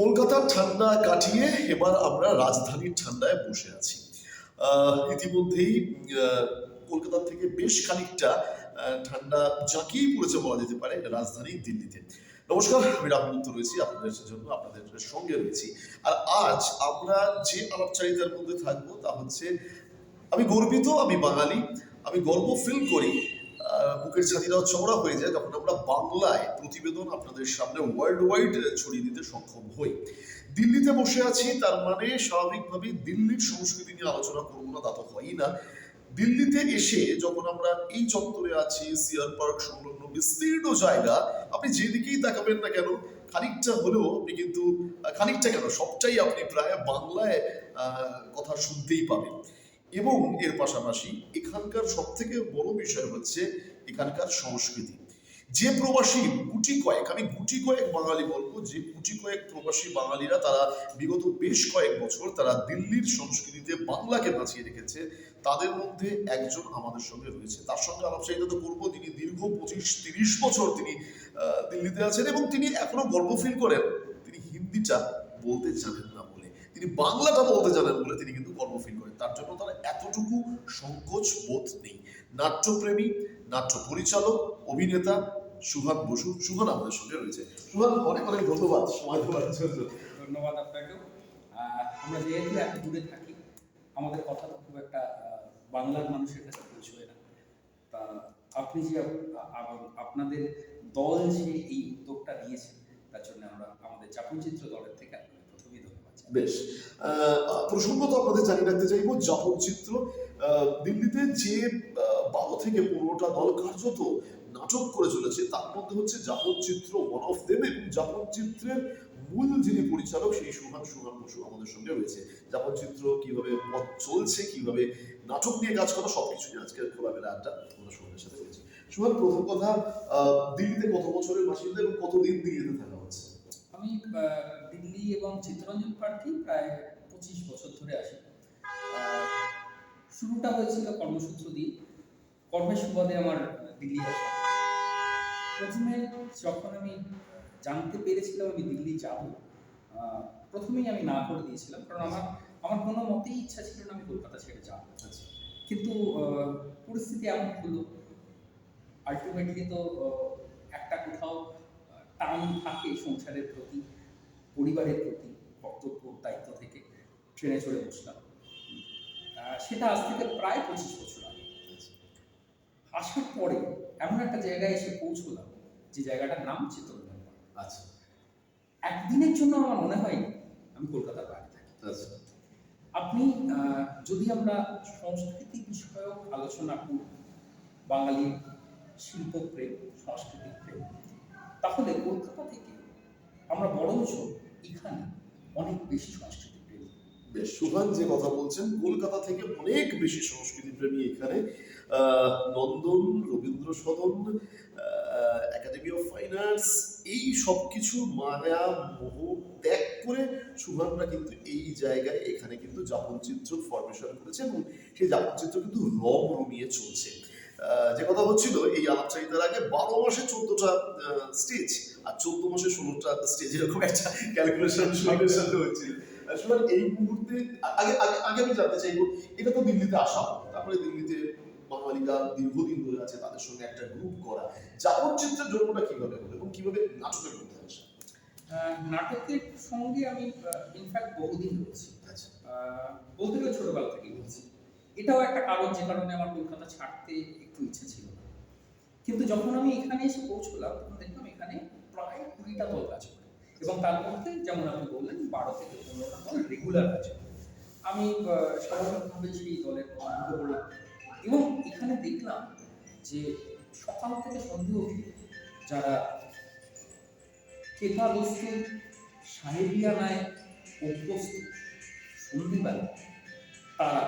কলকাতার ঠান্ডা কাটিয়ে এবার আমরা রাজধানীর ঠান্ডায় বসে আছি। ইতিমধ্যেই কলকাতা থেকে বেশ খানিকটা ঠান্ডা জাঁকিয়ে পড়েছে বলা যেতে পারে রাজধানী দিল্লিতে। নমস্কার, আমি রাহুল রয়েছি, আপনাদের জন্য আপনাদের সঙ্গে রয়েছি। আর আজ আমরা যে আলাপচারিতার মধ্যে থাকব তা হচ্ছে, আমি গর্বিত, আমি বাঙালি, আমি গর্ব ফিল করি বুকের ছাতিরাও চওড়া হয়ে যায় যখন আমরা বাংলায় প্রতিবেদন আপনাদের সামনে ওয়ার্ল্ড ওয়াইড ছড়িয়ে দিতে সক্ষম হই। দিল্লিতে বসে আছি, তার মানে স্বাভাবিকভাবেই দিল্লির সংস্কৃতি নিয়ে আলোচনা করব না, তা তো হয়ই না। দিল্লিতে এসে যখন আমরা এই চত্বরে আছি সিয়ার পার্ক সংলগ্ন বিস্তীর্ণ জায়গা, আপনি যেদিকেই তাকাবেন না কেন, খানিকটা হলেও আপনি কিন্তু, খানিকটা কেন, সবটাই আপনি প্রায় বাংলায় কথা শুনতেই পাবেন। এবং এর পাশাপাশি এখানকার সব থেকে বড় বিষয় হচ্ছে এখানকার সংস্কৃতি। যে প্রবাসী গুটি কয়েক, আমি গুটি কয়েক বাঙালি বলব, যে গুটি কয়েক প্রবাসী বাঙালিরা তারা বিগত বেশ কয়েক বছর তারা দিল্লির সংস্কৃতিতে বাংলাকে বাঁচিয়ে রেখেছে, তাদের মধ্যে একজন আমাদের সঙ্গে রয়েছে। তার সঙ্গে আলাপচারিতা তো করব, তিনি দীর্ঘ পঁচিশ তিরিশ বছর তিনি দিল্লিতে আছেন এবং তিনি এখনও গর্ব ফিল করেন, তিনি হিন্দিটা বলতে জানেন না। তিনি বাংলাটা বলতে জানেন বলে তিনি কিন্তু গর্ব ফিল করেন। তার জন্য তার এতটুকু সংকোচ বোধ নেই। নাট্যপ্রেমী, নাট্য পরিচালক, অভিনেতা সুহান বসু, সুহান আমাদের সঙ্গে রয়েছে। সুহান, অনেক অনেক ধন্যবাদ। সময় দেওয়ার জন্য। ধন্যবাদ আপনাকেও। আমরা যেহেতু এত দূরে থাকি, আমাদের কথা খুব একটা বাংলার মানুষের কাছে পৌঁছবে না। তা আপনি যে আপ- আপ- আপনাদের দল যে এই উদ্যোগটা নিয়েছে তার জন্য আমরা আমাদের চাপুচিত্র দলের থেকে আপনাকে প্রথমেই ধন্যবাদ জানাই। বেশ। প্রসঙ্গত আপনাদের জানিয়ে রাখতে চাইব জাপন চিত্র দিল্লিতে যে বারো থেকে পনেরোটা দল কার্যত নাটক করে চলেছে, তার মধ্যে হচ্ছে জাপন চিত্র ওয়ান অফ দেম এবং জাপন চিত্রের মূল যিনি পরিচালক, সেই সুহান সুহান বসু আমাদের সঙ্গে রয়েছে। জাপন চিত্র কীভাবে পথ চলছে, কীভাবে নাটক নিয়ে কাজ করা, সবকিছু নিয়ে আজকে খোলামেলা আড্ডা আমরা সুহানের সাথে রয়েছে সুহান প্রথম কথা দিল্লিতে কত বছরের বাসিন্দা এবং কতদিন দিল্লিতে থাকা হচ্ছে? আমি দিল্লি এবং চিত্তরঞ্জন পার্কে প্রায় পঁচিশ বছর ধরে আসি শুরুটা হয়েছিল কর্মসূত্র দিয়ে। কর্মের সুবাদে আমার দিল্লি আসা। প্রথমে যখন আমি জানতে পেরেছিলাম আমি দিল্লি যাব প্রথমেই আমি না করে দিয়েছিলাম। কারণ আমার আমার কোনো মতেই ইচ্ছা ছিল না আমি কলকাতা ছেড়ে যাব। আচ্ছা। কিন্তু পরিস্থিতি এমন হলো। আলটিমেটলি তো একটা কোথাও টান থাকে সংসারের প্রতি পরিবারের প্রতি কর্তব্য দায়িত্ব থেকে ট্রেনে চড়ে বসলাম। সেটা আজ থেকে প্রায় পঁচিশ বছর আগে। আসার পরে এমন একটা জায়গায় এসে পৌঁছলাম যে জায়গাটার নাম পার্ক। আচ্ছা। একদিনের জন্য আমার মনে হয় আমি কলকাতার বাইরে থাকি। আচ্ছা। আপনি আহ, যদি আমরা সংস্কৃতি বিষয়ক আলোচনা করি বাঙালির শিল্পপ্রেম সংস্কৃতিক প্রেম তাহলে কলকাতা থেকে আমরা বরঞ্চ এখানে অনেক বেশি সংস্কৃতি বেশ সুহান যে কথা বলছেন, কলকাতা থেকে অনেক বেশি সংস্কৃতি প্রেমী এখানে। Nandan Rabindra Sadan academy of fine arts এই সব কিছু মায়া, মোহ ত্যাগ করে সুহানরা কিন্তু এই জায়গায় এখানে কিন্তু যাপন চিত্র ফরমেশন করেছে এবং সেই যাপন চিত্র কিন্তু রম রমিয়ে চলছে। যে কথা হচ্ছিল এই আলাপচারিতার আগে বারো মাসে চোদ্দটা স্টেজ আর চোদ্দ মাসে ষোলোটা স্টেজ এরকম একটা ক্যালকুলেশন সুহানের সাথে হচ্ছিল। আসলে এই মুহূর্তে আগে আগে আগে আমি জানতে চাইব এটা তো দিল্লিতে আসা। তারপরে দিল্লিতে বাঙালিরা দীর্ঘদিন ধরে আছে তাদের সঙ্গে একটা গ্রুপ করা। যাপন চিত্রের জন্মটা কীভাবে হলো এবং কীভাবে নাটকের মধ্যে আসে? নাটকের সঙ্গে আমি ইনফ্যাক্ট বহুদিন রয়েছি। আচ্ছা। বলতে গেলে ছোটবেলা থেকেই বলছি এটাও একটা কারণ যে কারণে আমার কলকাতা ছাড়তে একটু ইচ্ছে ছিল। কিন্তু যখন আমি এখানে এসে পৌঁছলাম, তখন দেখলাম এখানে প্রায় কুড়িটা দল কাজ করে। এবং তার মধ্যে যেমন আপনি বললেন বারো থেকে পনেরোটা দল রেগুলার আছে আমি স্বাভাবিকভাবে সেই দলের অঙ্গ করলাম এবং এখানে দেখলাম যে সকাল থেকে সন্ধে অবধি যারা কেতাদস্ত সাহেবিয়ানায় অভ্যস্ত সন্ধিবেলা, তারা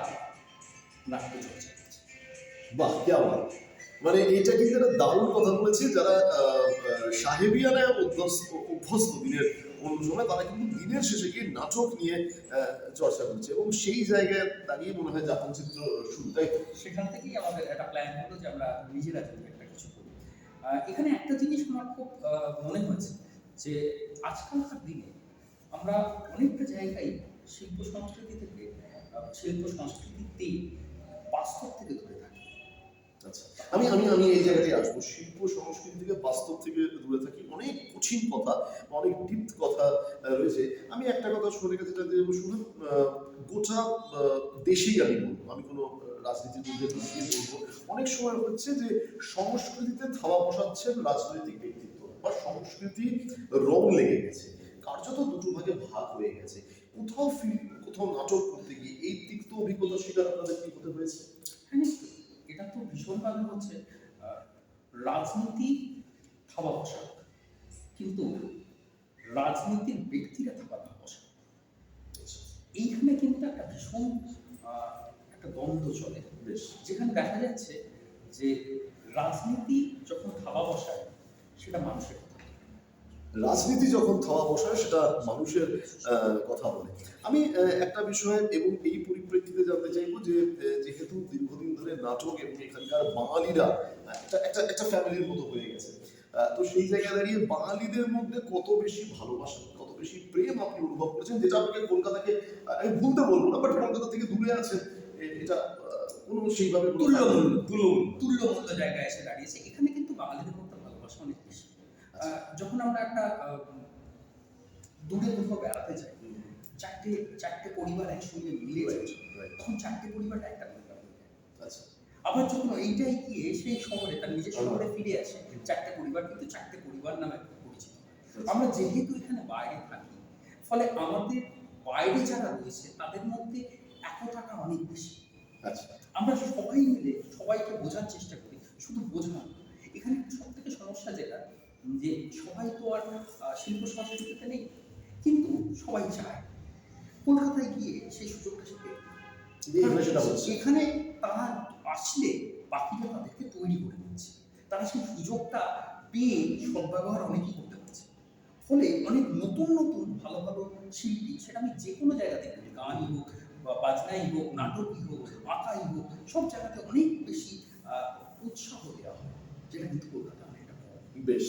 নাট্য চর্চা করছে বাহ কে আবার। মানে এটা কিন্তু একটা দারুণ কথা বলেছে যারা সাহেবিয়ানায় অভ্যস্ত অভ্যস্ত দিনের অন্য সময় তারা কিন্তু দিনের শেষে গিয়ে নাটক নিয়ে চর্চা করছে। এবং সেই জায়গায় দাঁড়িয়ে মনে হয় যাপন চিত্র শুরুটাই সেখান থেকেই আমাদের একটা প্ল্যান হলো যে আমরা নিজেরা একটা কিছু করি। এখানে একটা জিনিস আমার খুব মনে হয়েছে যে আজকালকার দিনে আমরা অনেকটা জায়গায় শিল্প সংস্কৃতি থেকে শিল্প সংস্কৃতিতে বাস্তব থেকে দূরে থাকি। আচ্ছা আমি আমি আমি এই আসব। শিল্প সংস্কৃতি থেকে বাস্তব থেকে দূরে থাকি। অনেক কঠিন কথা, অনেক ডিপ কথা রয়েছে। আমি একটা কথা শুনে গেছি গোটা দেশেই আমি বলব। আমি কোনো রাজনীতির মধ্যে ঢুকিয়ে বলব। অনেক সময় হচ্ছে যে সংস্কৃতিতে থাবা বসাচ্ছেন রাজনৈতিক ব্যক্তিত্ব বা সংস্কৃতি রং লেগে গেছে। কার্যত দুটো ভাগে ভাগ হয়ে গেছে। কোথাও ফিল্ম কোথাও নাটক করতে গিয়ে এই তিক্ত অভিজ্ঞতার শিকার আপনাদের কি হতে হয়েছে? হ্যাঁ এটা তো ভীষণভাবে হচ্ছে। রাজনীতি থাবা বসা কিন্তু রাজনীতির ব্যক্তিরা থাবা না বসা এইখানে কিন্তু একটা ভীষণ একটা দ্বন্দ্ব চলে। বেশ, যেখানে দেখা যাচ্ছে যে রাজনীতি যখন থাবা বসায়, সেটা মানুষের রাজনীতি যখন থাওয়া বসায় সেটা মানুষের কথা বলে আমি একটা বিষয় এবং এই পরিপ্রেক্ষিতে জানতে চাইব যে যেহেতু দীর্ঘদিন ধরে নাটক এবং এখানকার বাঙালিরা একটা একটা একটা ফ্যামিলির মতো হয়ে গেছে তো সেই জায়গায় দাঁড়িয়ে বাঙালিদের মধ্যে কত বেশি ভালোবাসা কত বেশি প্রেম আপনি অনুভব করেছেন যেটা আপনাকে কলকাতাকে আমি ভুলতে বলব না বাট কলকাতা থেকে দূরে আছেন এ- এটা কোনো সেইভাবে কোনো- তুল্যমূল্য। তুল্যমূল্য তুল্যমূল্য জায়গায় এসে দাঁড়িয়েছে এখানে কিন্তু বাঙালিদের মধ্যে ভালোবাসা অনেক বেশি আহ, যখন আমরা একটা দূরে কোথাও বেড়াতে যাই চারটে চারটে পরিবার একসঙ্গে মিলে যাই তখন চারটে পরিবারটা একটা পরিবার আচ্ছা। আবার যখন এইটাই গিয়ে সেই শহরে তার নিজের শহরে ফিরে আসে চারটে পরিবার কিন্তু চারটে পরিবার নামে পরিচিত। আমরা যেহেতু এখানে বাইরে থাকি ফলে আমাদের বাইরে যারা রয়েছে তাদের মধ্যে একতাটা অনেক বেশি। আচ্ছা। আমরা সবাই মিলে সবাইকে বোঝার চেষ্টা করি শুধু বোঝা না। এখানে সব থেকে সমস্যা যেটা যে সবাই তো আর শিল্প সংস্কৃতিতে নেই কিন্তু সবাই চায়। কলকাতায় গিয়ে সেই সুযোগটা সে এখানে তারা আসলে বাকিরা তাদেরকে তৈরি করে দিচ্ছে তারা সেই সুযোগটা পেয়ে সদ্ব্যবহার অনেকেই করতে পারছে। ফলে অনেক নতুন নতুন ভালো ভালো শিল্পী সেটা আমি যে কোনো জায়গাতে করি গানই হোক বা বাজনাই হোক নাটকই হোক আঁকাই হোক সব জায়গাতে অনেক বেশি আহ, উৎসাহ দেওয়া হয় যেটা কিন্তু কলকাতা বেশ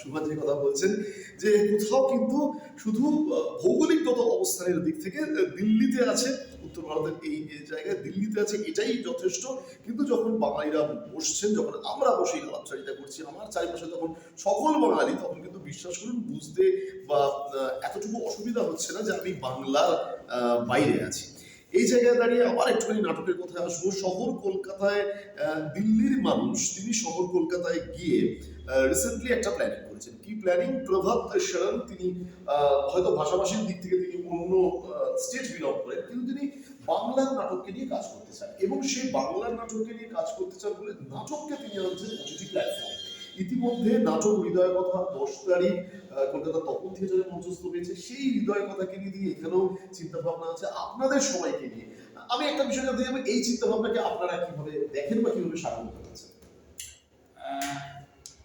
সুভাষ যে কথা বলছেন যে কোথাও কিন্তু শুধু ভৌগোলিকগত অবস্থানের দিক থেকে দিল্লিতে আছে, উত্তর ভারতের এই জায়গায় দিল্লিতে আছে, এটাই যথেষ্ট। কিন্তু যখন বাঙালিরা বসছেন, যখন আমরা বসে আলাপচারিতা করছি, আমার চারিপাশে তখন সকল বাঙালি তখন কিন্তু বিশ্বাস করুন, বুঝতে বা এতটুকু অসুবিধা হচ্ছে না যে আমি বাংলার বাইরে আছি। এই জায়গায় দাঁড়িয়ে আবার একটুখানি নাটকের কথায় আসব। শহর কলকাতায় দিল্লির মানুষ, তিনি শহর কলকাতায় গিয়ে রিসেন্টলি একটা প্ল্যানিং করেছেন। কি প্ল্যানিং প্রভাত শরণ, তিনি হয়তো ভাষাভাষীর দিক থেকে তিনি অন্য স্টেট বিলং করেন, কিন্তু তিনি বাংলার নাটককে নিয়ে কাজ করতে চান। এবং সেই বাংলার নাটককে নিয়ে কাজ করতে চান বলে নাটককে তিনি আনছেন প্ল্যাটফর্ম ইতিমধ্যে নাটক হৃদয় কথা দশ তারিখ কলকাতা তপন থিয়েটারে মঞ্চস্থ হয়েছে সেই হৃদয় কথাকে নিয়ে এখানেও চিন্তা ভাবনা আছে আপনাদের সবাইকে নিয়ে। আমি একটা বিষয় জানতে চাইব এই চিন্তা ভাবনাকে আপনারা কীভাবে দেখেন বা কীভাবে জানাচ্ছেন আহ,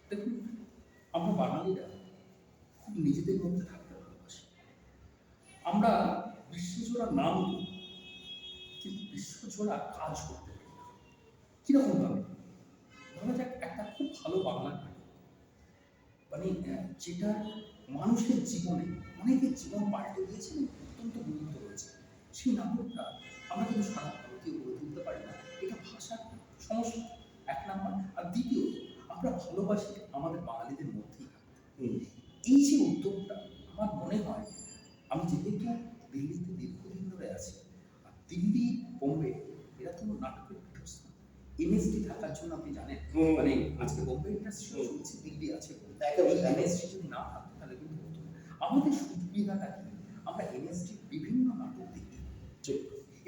দেখুন আমরা বাঙালিরা খুব নিজেদের মধ্যে থাকতে ভালোবাসি। আমরা বিশ্বজোড়া নাম কিন্তু বিশ্বজোড়া কাজ করতে পারি কীরকম ভাবে ধরা যাক একটা খুব ভালো বাংলা নাটক। মানে যেটা মানুষের জীবনে অনেকের জীবন পাল্টে দিয়েছে অত্যন্ত গুরুত্ব রয়েছে সেই নাটকটা আমরা কিন্তু সারা ভারতীয় গড়ে তুলতে পারি না। এটা ভাষার সমস্যা এক নাম্বার। আর দ্বিতীয়ত আমরা ভালোবাসি আমাদের বাঙালিদের মধ্যেই। এই যে উদ্যোগটা আমার মনে হয় আমি যেহেতু দিল্লিতে দীর্ঘদিন ধরে আছি আর দিল্লি বোম্বে এরা তো নাটকের পীঠস্থান এমএসডি থাকার জন্য আপনি জানেন। মানে আজকে বোম্বে ইন্ডাস্ট্রি। শুনছি দিল্লি আছে এমএসডি যদি না থাকতো তাহলে কিন্তু হতো। আমাদের সুবিধাটা কি? আমরা এমএসডি বিভিন্ন নাটক দেখতে পাই।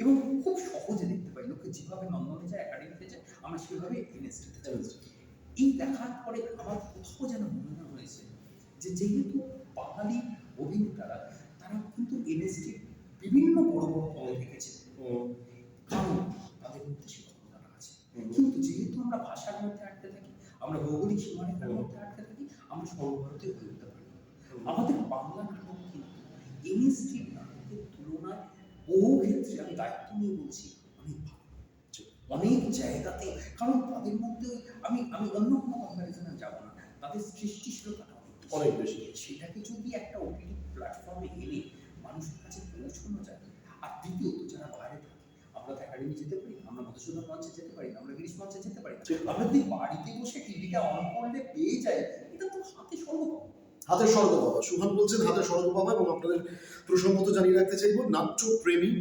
এবং খুব সহজে দেখতে পাই। লোকে যেভাবে নন্দনে যায় একাডেমিতে যায় আমরা সেভাবে এমএসডিতে যাই। এই দেখার পরে আমার কোথাও যেন মনে হয়েছে যে যেহেতু বাঙালি অভিনেতারা তারা কিন্তু এনএসডি বিভিন্ন বড় বড় পদে থেকেছে কারণ তাদের মধ্যে কিন্তু যেহেতু আমরা ভাষার মধ্যে আটকে থাকি আমরা ভৌগোলিক সীমারেখার মধ্যে আটকে থাকি আমরা সর্বভারতীয় হয়ে উঠতে পারি আমাদের বাংলা নাটক কিন্তু এমএসটির নাটকের তুলনায় বহু ক্ষেত্রে আমি দায়িত্ব নিয়ে বলছি অনেক ভালো অনেক জায়গাতে কারণ তাদের মধ্যে আমি আমি অন্য কোনো কম্প্যারিজনে যাব না। তাদের সৃষ্টিশীলতাটা অনেক বেশি। সেটাকে যদি একটা ওটিটি প্ল্যাটফর্মে এনে মানুষের কাছে পৌঁছানো যায় আর দ্বিতীয়ত যারা বাইরে থাকে আমরা তো একাডেমি যেতে পারি উচ্চতর মঞ্চে যেতে পারি না আমরা গ্রীষ্ম মঞ্চে যেতে পারি না। আমরা যদি বাড়িতে বসে টিভিটা অন করলে পেয়ে যাই এটা তো হাতে পাবো। হাতের স্বর্গ বাবা সুহান বলছেন হাতের স্বর্গ বাবা এবং আপনাদের প্রসঙ্গত জানিয়ে রাখতে চাইব নাট্য প্রেমী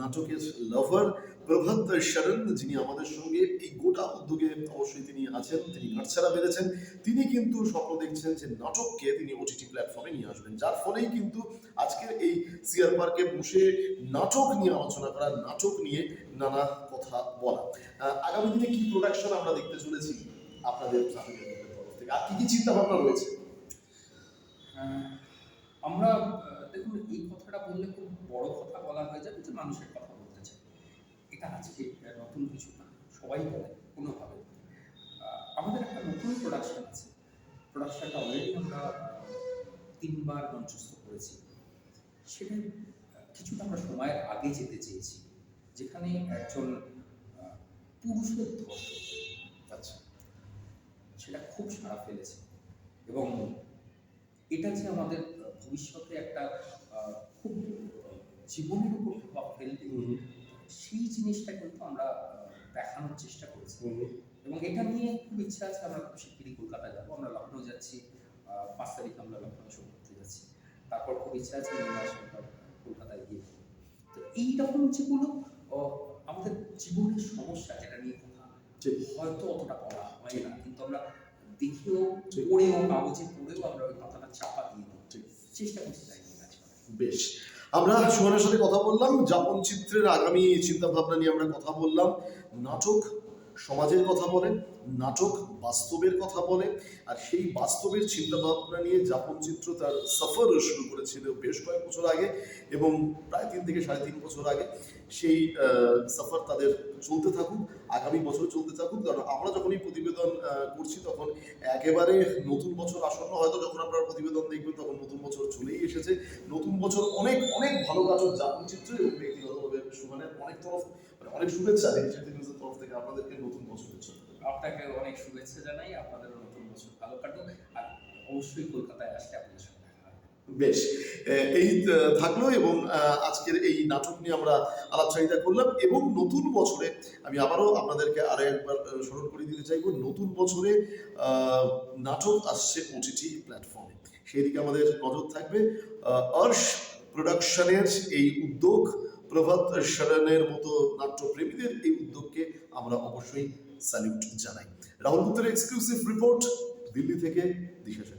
নাটকের লাভার প্রভাত শরণ যিনি আমাদের সঙ্গে এই গোটা উদ্যোগে অবশ্যই তিনি আছেন তিনি ঘাটছাড়া বেড়েছেন। তিনি কিন্তু স্বপ্ন দেখছেন যে নাটককে তিনি ওটিটি প্ল্যাটফর্মে নিয়ে আসবেন। যার ফলেই কিন্তু আজকের এই সিআর পার্কে বসে নাটক নিয়ে আলোচনা করা নাটক নিয়ে নানা কথা বলা। আগামী দিনে কি প্রোডাকশন আমরা দেখতে চলেছি? আপনাদের থেকে আর কি কি চিন্তা ভাবনা রয়েছে? আহ, আমরা দেখুন এই কথাটা বললে খুব বড় কথা বলা হয়ে যাবে যে মানুষের এটা আজকে নতুন কিছু না, সবাই বলে কোনোভাবে। আমাদের একটা নতুন প্রোডাকশন আছে। প্রোডাকশনটা অলরেডি আমরা তিনবার মঞ্চস্থ করেছি। সেটা কিছুটা আমরা সময়ের আগে যেতে চেয়েছি, যেখানে একজন পুরুষের ধর্ষক আচ্ছা সেটা খুব সাড়া ফেলেছে। এবং এটা যে আমাদের ভবিষ্যতে একটা খুব জীবনের উপর প্রভাব ফেলবে সেই জিনিসটা কিন্তু আমরা দেখানোর চেষ্টা করেছি এবং এটা নিয়ে খুব ইচ্ছা আছে আমরা খুব শিগগিরই কলকাতা যাব আমরা লখনৌ যাচ্ছি পাঁচ তারিখ আমরা লখনৌ করতে যাচ্ছি তারপর খুব ইচ্ছা আছে কলকাতায় গিয়ে। তো এইরকম যেগুলো আমাদের জীবনের সমস্যা যেটা নিয়ে কথা। হয়তো অতটা পড়া হয় না কিন্তু আমরা দেখেও। পড়েও কাগজে পড়েও আমরা ওই কথাটা চাপা দিয়ে দিই। চেষ্টা করছি তাই নিয়ে কাজ করার। বেশ আমরা সুমনের সাথে কথা বললাম, যাপন চিত্রের আগামী চিন্তা ভাবনা নিয়ে আমরা কথা বললাম, নাটক সমাজের কথা বলে, নাটক বাস্তবের কথা বলে, আর সেই বাস্তবের চিন্তা ভাবনা নিয়ে যাপন চিত্র তার সফর শুরু করেছিল বেশ কয়েক বছর আগে এবং প্রায় তিন থেকে সাড়ে তিন বছর আগে। সেই সফর তাদের চলতে থাকুক, আগামী বছর চলতে থাকুক। কারণ আমরা যখন এই প্রতিবেদন করছি, তখন একেবারে নতুন বছর আসন্ন হয়তো যখন আপনারা প্রতিবেদন দেখবেন তখন নতুন বছর চলেই এসেছে। নতুন বছর অনেক অনেক ভালো গাছক যাপন চিত্র এবং ব্যক্তিগতভাবে সুমানের অনেক তরফ মানে অনেক শুভেচ্ছা ডিজিটাল নিউজের তরফ থেকে আপনাদেরকে নতুন বছরের জন্য। আপনাকে অনেক শুভেচ্ছা জানাই আপনাদের নতুন বছর ভালো কাটুক। আর অবশ্যই কলকাতায় দেখা হবে বেশ। এই থাকল এবং আজকের এই নাটক নিয়ে আমরা আলাপচারিতা করলাম এবং নতুন বছরে আমি আবারও আপনাদেরকে আরও একবার স্মরণ করে দিতে চাইব, নতুন বছরে নাটক আসছে ওটিটি প্ল্যাটফর্মে। সেই দিকে আমাদের নজর থাকবে অর্শ প্রোডাকশনের এই উদ্যোগ, প্রভাত শরণের মতো নাট্যপ্রেমীদের এই উদ্যোগকে আমরা অবশ্যই স্যালিউট জানাই। রাহুল গুপ্তের এক্সক্লুসিভ রিপোর্ট দিল্লি থেকে দিশা।